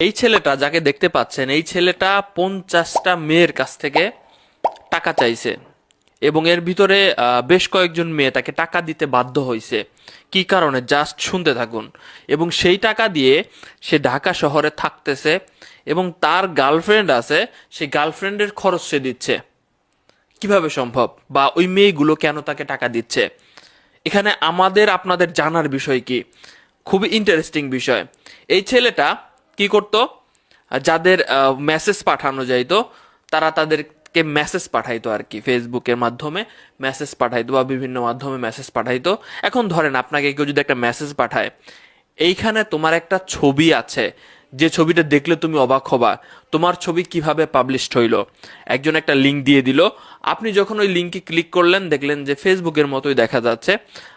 এই ছেলেটা যাকে দেখতে পাচ্ছেন, এই ছেলেটা পঞ্চাশটা মেয়ের কাছ থেকে টাকা চাইছে। এবং এর ভিতরে বেশ কয়েকজন মেয়ে তাকে টাকা দিতে বাধ্য হয়েছে কি কারণে? জাস্ট শুনতে থাকুন। এবং সেই টাকা দিয়ে সে ঢাকা শহরে থাকতেছে এবং তার গার্লফ্রেন্ড আছে, সেই গার্লফ্রেন্ডের খরচ সে দিচ্ছে। কীভাবে সম্ভব? বা ওই মেয়েগুলো কেন তাকে টাকা দিচ্ছে? এখানে আমাদের, আপনাদের জানার বিষয় কি? খুবই ইন্টারেস্টিং বিষয়। এই ছেলেটা কি করতো? যাদের মেসেজ পাঠানো যাইতো, তারা তাদেরকে মেসেজ পাঠাইতো আর কি ফেসবুকের মাধ্যমে মেসেজ পাঠাইতো বা বিভিন্ন মাধ্যমে মেসেজ পাঠাইতো। এখন ধরেন আপনাকে কেউ যদি একটা মেসেজ পাঠায়, এইখানে তোমার একটা ছবি আছে, যে ছবিটা দেখলে তুমি অবাক হবা। তোমার ছবি কীভাবে পাবলিশড হইল? একজন একটা লিঙ্ক দিয়ে দিল। আপনি যখন ওই লিঙ্কে ক্লিক করলেন, দেখলেন যে ফেসবুকের মতোই দেখা যাচ্ছে।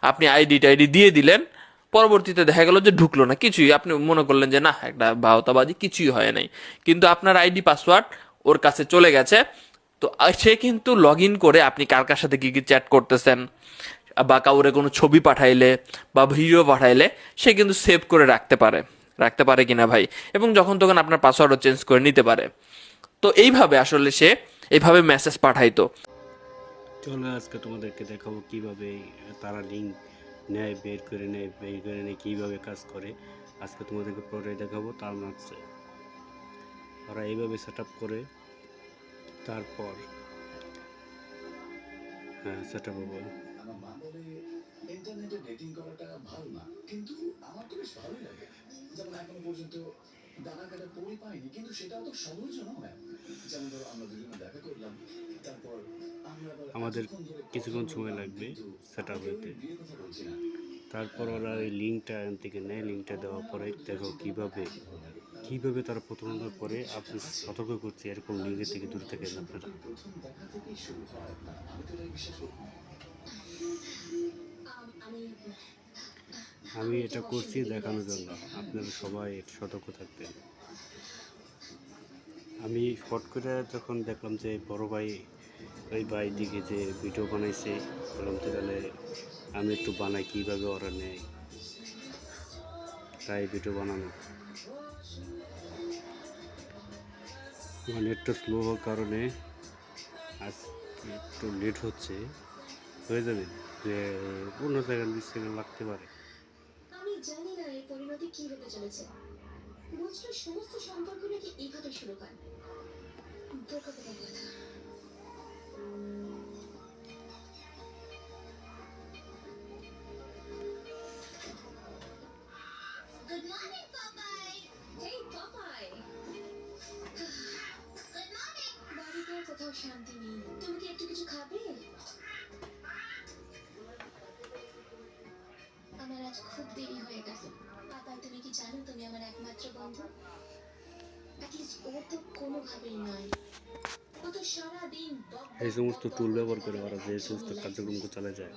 আপনি আইডি টাইডি দিয়ে দিলেন পরবর্তীতে দেখা গেল যে ঢুকলো না, কিছুই। আপনি মনে করলেন যে, না, একটা বাহতাবাজি কিছুই হয় নাই। কিন্তু আপনার আইডি, পাসওয়ার্ড ওর কাছে চলে গেছে। তো সে কিন্তু লগ ইন করে আপনি কার কার সাথে কি কি চ্যাট করতেছেন, বা কাউরে কোনো ছবি পাঠাইলে, বা ভিডিও পাঠাইলে, সে কিন্তু সেভ করে রাখতে পারে। রাখতে পারে কিনা ভাই? এবং যখন তখন আপনার পাসওয়ার্ডও চেঞ্জ করে নিতে পারে। তো এইভাবে আসলে সে এইভাবে মেসেজ পাঠাইতো। চলো আজকে তোমাদেরকে দেখাবো কীভাবে তারা লিঙ্ক নেয়, বের করে নেয়, বের করে নেয় কীভাবে কাজ করে, আজকে তোমাদেরকে পরে দেখাবো, তার মাঝে। ওরা এইভাবে সেট করে, তারপর হ্যাঁ সেট আপ ইন্টারনেটে ডেটিং করাটা ভালো না, কিন্তু আমার লাগে। যেমন এখন পর্যন্ত ডানা কাটা পড়ে পাইনি কিন্তু সেটাও তো সহজও নয় যেমন ধরো আমরা দুজনে দেখা করলাম তারপর আমরা আমাদের কিছুক্ষণ সময় লাগবে সেট আপ হতে। তারপর ওরা ওই লিঙ্কটা এখান থেকে নেয় লিঙ্কটা দেওয়ার পরে দেখো কীভাবে কীভাবে তারা প্রতারণা করে আপনি সতর্ক করছি এরকম লিঙ্কের থেকে দূরে থাকেন আপনারা। আমি তো এটাই বিশ্বাস করি আমি এটা করছি দেখানোর জন্য। আপনারা সবাই একটু সতর্ক থাকবেন। আমি ফট করে যখন দেখলাম যে বড় ভাই ওই ভাই দিকে যে ভিডিও বানাইছে, বললাম তো তাহলে আমি একটু বানাই, কীভাবে ওরা নেয়? তাই ভিডিও বানানো। আমার নেটটা স্লো হওয়ার কারণে আজ একটু লেট হচ্ছে। হয়ে যাবে? যে পনেরো সেকেন্ড বিশ সেকেন্ড লাগতে পারে আমি জানি না এর পরিণতি কি হতে চলেছে। বুঝলে সমস্ত সম্পর্ক নাকি এইভাবে শুরু হয় বোকা কথা। কোনোভাবেই নয় এই সমস্ত টুল ব্যবহার করে ওরা যে সমস্ত কার্যক্রমকে চালা যায়।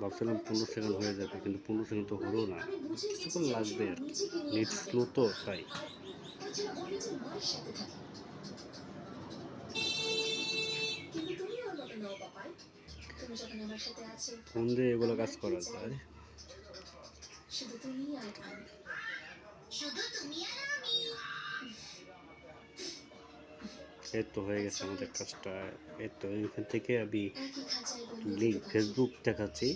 ভাবছিলাম পনেরো সেকেন্ড হয়ে যাবে কিন্তু পনেরো সেকেন্ড তো হলো না। কিছুক্ষণ লাগবে আর নেট স্লো তো তাই। ফোন দিয়ে এগুলো কাজ করা যায়। শুধু তুমি আর আমি। শুধু তুমি আর আমি এই তো হয়ে গেছে আমাদের কাজটা। এই তো এখান থেকে আমি লিঙ্ক ফেসবুক দেখাচ্ছি।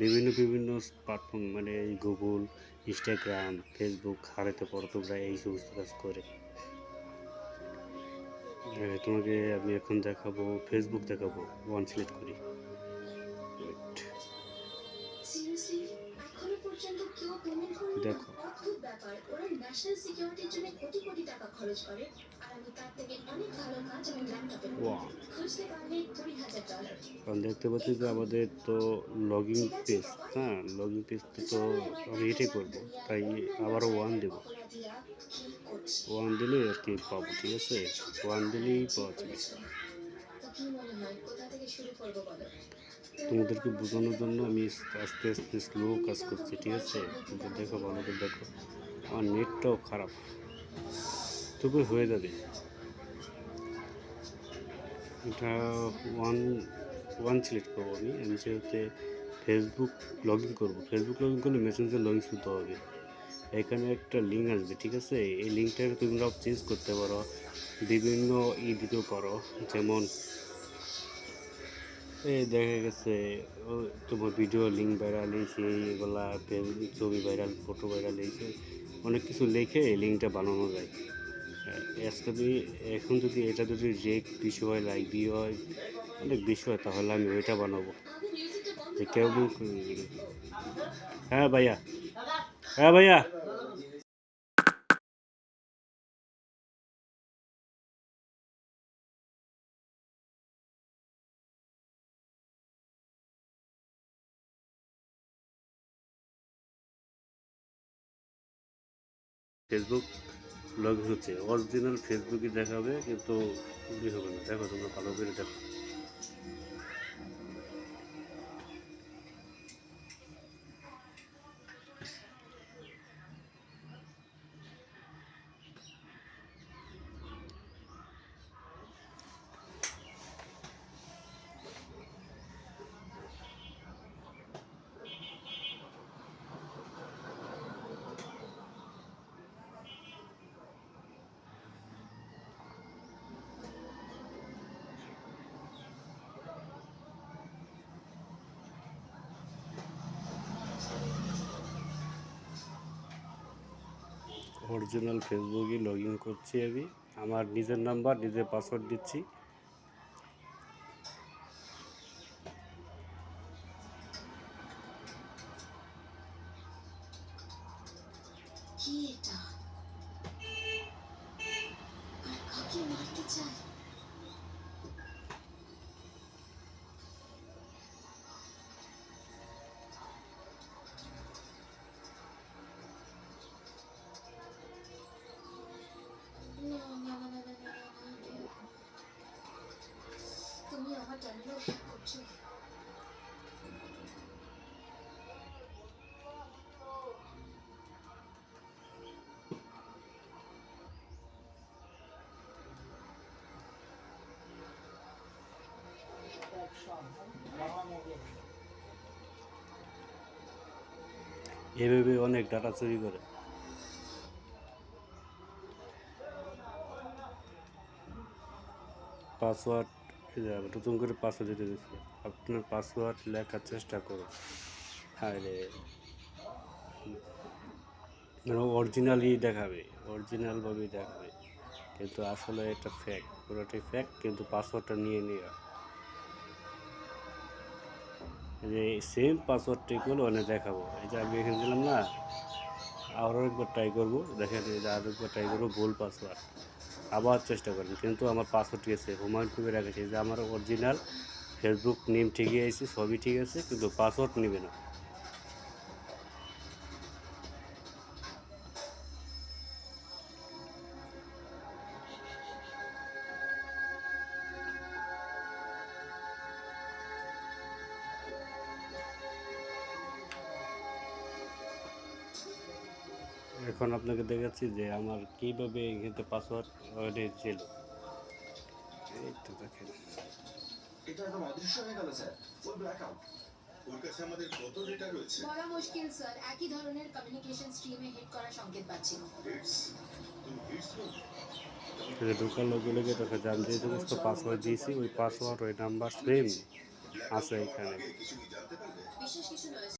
বিভিন্ন বিভিন্ন প্ল্যাটফর্ম মানে গুগল ইনস্টাগ্রাম ফেসবুক হারাতে পারো তোমরা এই সমস্ত কাজ করে। তোমাকে আমি এখন দেখাবো ফেসবুক দেখাবো ওয়ান সিলেক্ট করি। দেখো। অদ্ভুত ব্যাপার ওরা ন্যাশনাল সিকিউরিটির জন্য কোটি কোটি টাকা খরচ করে আর আমি তার থেকে অনেক ভালো কাজ এবং ল্যাপটপের খুঁজতে পারলে কুড়ি হাজার ডলার কারণ দেখতে পাচ্ছি যে আমাদের তো লগিং পেজ হ্যাঁ লগিং পেজ তো আমি এটাই করব তাই আবারও ওয়ান দেবো। ওয়ান দিলে আর কি পাবো ঠিক আছে? ওয়ান দিলেই পাওয়া যাবে। কি মনে হয় কোথা থেকে শুরু করব বলো? তোমাদেরকে বোঝানোর জন্য আমি আস্তে আস্তে স্লো কাজ করছি, ঠিক আছে? কিন্তু দেখো, ভালো করে দেখো। আমার নেটটাও খারাপ। তবে হয়ে যাবে। এটা ওয়ান ওয়ান সিলেক্ট করব আমি। আমি যেহেতু ফেসবুক লগ ইন করব। ফেসবুক লগ ইন করলে মেসেঞ্জার লগ ইন করতে হবে। এখানে একটা লিঙ্ক আসবে, ঠিক আছে? এই লিঙ্কটাকে তোমরা চেঞ্জ করতে পারো। বিভিন্ন ই দিতেও পারো। যেমন এই দেখা গেছে তোমার ভিডিও লিঙ্ক ভাইরাল হয়েছে, এগুলা ছবি ভাইরাল ফটো ভাইরাল হয়েছে, অনেক কিছু লিখে এই লিঙ্কটা বানানো যায়। আজকে যদি, এখন যদি এটা যদি রেক বিষয় লাইক ভিউ হয়, অনেক বিষয় তাহলে আমি ওইটা বানাবো। যে। কেমন হ্যাঁ ভাইয়া। হ্যাঁ ভাইয়া। ফেসবুক লগ হচ্ছে। অরিজিনাল ফেসবুকই দেখাবে কিন্তু হবে না। দেখো তোমরা ভালো করে দেখো। অরিজিনাল ফেসবুকে লগ ইন করছি আমি। আমার নিজের নাম্বার, নিজের পাসওয়ার্ড দিচ্ছি। কি এটা? আর কাকে মারতে চায়? এভাবে অনেক ডাটা চুরি করে। পাসওয়ার্ড নতুন করে পাসওয়ার্ড দিতে দিচ্ছি। আপনার পাসওয়ার্ড লেখার চেষ্টা করুন। আরে অরিজিনালি দেখাবে অরিজিনালভাবেই দেখাবে। কিন্তু আসলে এটা ফ্যাক পুরোটাই ফ্যাক কিন্তু পাসওয়ার্ডটা নিয়ে নেওয়া যে সেম পাসওয়ার্ডটাই করলে অনেক দেখাবো। এই যে আমি এখানে দিলাম না আরও একবার ট্রাই করব। দেখেন এই যে আরও একবার ট্রাই করব, ভুল পাসওয়ার্ড আবার চেষ্টা করেন, কিন্তু আমার পাসওয়ার্ড ঠিক আছে। হুমায়ুন কবির রেখেছে যে আমার অরিজিনাল ফেসবুক নেম ঠিকই আছে, সবই ঠিক আছে, কিন্তু পাসওয়ার্ড নেবে না। এখন আপনাকে দেখাচ্ছি যে আমার কীভাবে এখানে পাসওয়ার্ড ছিল। এই তো দেখেন। এটা একদম অদৃশ্য হয়ে গেল স্যার। ফুল ব্ল্যাক আউট ওর কাছে আমাদের কত ডেটা রয়েছে? বলা মুশকিল স্যার। একই ধরনের কমিউনিকেশন স্ট্রিমে হিট করার সংকেত পাচ্ছি। ঢোকার দেখা যান যে সমস্ত পাসওয়ার্ড দিয়েছি ওই পাসওয়ার্ড ওই নাম্বার সেম আছে এখানে। কিছু কি জানতে পারবে বিশেষ কিছু নয়